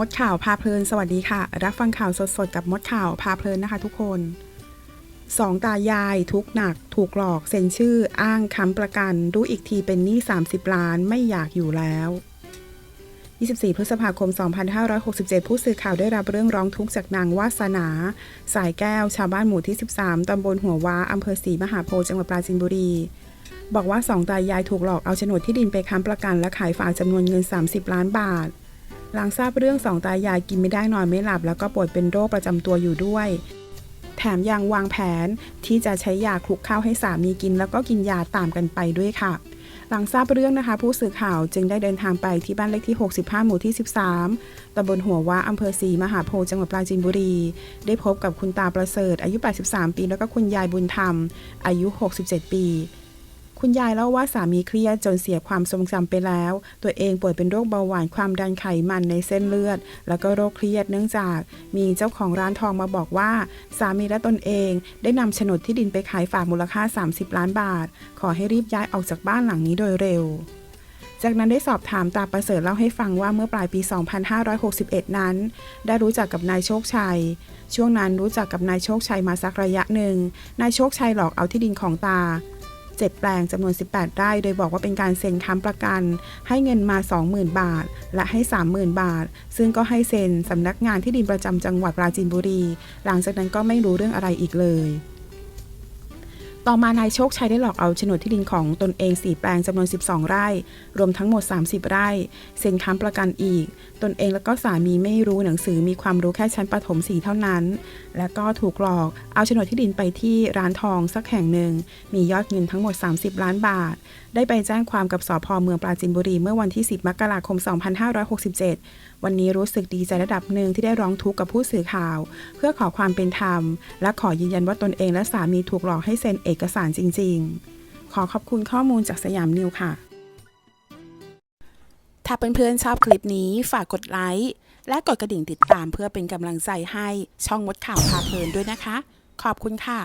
มดข่าวพาเพลินสวัสดีค่ะ รับฟังข่าวสดๆ กับมดข่าวพาเพลินนะคะทุกคนสองตายายทุกหนักถูกหลอกเซ็นชื่ออ้างค้ำประกัน รู้อีกทีเป็นหนี้ 30 ล้านไม่อยากอยู่แล้ว 24 พฤษภาคม 2567 ผู้สื่อข่าวได้รับเรื่องร้องทุกข์จากนางวาสนา สายแก้วชาวบ้านหมู่ที่ 13 ตำบลหัวว้าอำเภอศรีมหาโพธิ์จังหวัดปราจีนบุรีบอกว่าสองตายายถูกหลอกเอาโฉนดที่ดินไปค้ำประกันและขายฝากจำนวนเงิน 30 ล้านบาท หลังทราบเรื่องสองตายายกินไม่ได้นอนไม่หลับ แล้วก็ป่วยเป็นโรคประจำตัวอยู่ด้วย แถมยังวางแผนที่จะใช้ยาคลุกข้าวให้สามีกิน แล้วก็กินยาตามกันไปด้วยค่ะ หลังทราบเรื่องนะคะ ผู้สื่อข่าวจึงได้เดินทางไปที่บ้านเลขที่ 65 หมู่ที่ 13ตำบลหัวว่าอำเภอศรีมหาโพธิ์จังหวัดปราจีนบุรี ได้พบกับคุณตาประเสริฐ อายุ 83 ปี แล้วก็คุณยายบุญธรรม อายุ 67 ปี คุณยายเล่าว่าสามีเครียดจนเสียความทรงจำไปแล้ว ตัวเองป่วยเป็นโรคเบาหวานความดันไขมันในเส้นเลือด แล้วก็โรคเครียดเนื่องจาก มีเจ้าของร้านทองมาบอกว่า สามีและตนเองได้นำโฉนดที่ดินไปขายฝากมูลค่า 30 ล้านบาท ขอให้รีบย้ายออกจากบ้านหลังนี้โดยเร็วจากนั้นได้สอบถามตาประเสริฐเล่าให้ฟังว่าเมื่อปลายปี 2561 นั้น ได้รู้จักกับนายโชคชัย ช่วงนั้นรู้จักกับนายโชคชัยมาสักระยะหนึ่ง นายโชคชัยหลอกเอาที่ดินของตา 7 แปลงจำนวน 18 ไร่ โดยบอกว่าเป็นการเซ็นค้ำประกัน ให้เงินมา 20,000 บาท และให้ 30,000 บาท ซึ่งก็ให้เซ็นสำนักงานที่ดินประจำจังหวัดปราจีนบุรี หลังจากนั้นก็ไม่รู้เรื่องอะไรอีกเลย ต่อมานายโชคชัยได้หลอกเอาโฉนดที่ดินของตนเอง4แปลงจำนวน 12 ไร่ รวมทั้งหมด 30 ไร่ เซ็นค้ำประกันอีก ตนเองแล้วก็สามีไม่รู้หนังสือมีความรู้แค่ชั้นประถมสีเท่านั้น แล้วก็ถูกหลอกเอาโฉนดที่ดินไปที่ร้านทองสักแห่งหนึ่ง มียอดเงินทั้งหมด 30 ล้านบาท ได้ไปแจ้งความกับสพเมืองปราจีนบุรีเมื่อวันที่ 10 มกราคม 2567 วันนี้รู้สึกดีใจระดับหนึ่งที่ได้ร้องทุกข์กับผู้สื่อข่าว เพื่อขอความเป็นธรรม และขอยืนยันว่าตนเองและสามีถูกหลอกให้เซ็นเอกสารจริง ๆ ขอขอบคุณข้อมูลจากสยามนิวค่ะ ถ้าเพื่อนๆชอบคลิปนี้ฝากกดไลค์และกดกระดิ่งติดตามเพื่อเป็นกำลังใจให้ช่องมดข่าวพาเพลินด้วยนะคะ ขอบคุณค่ะ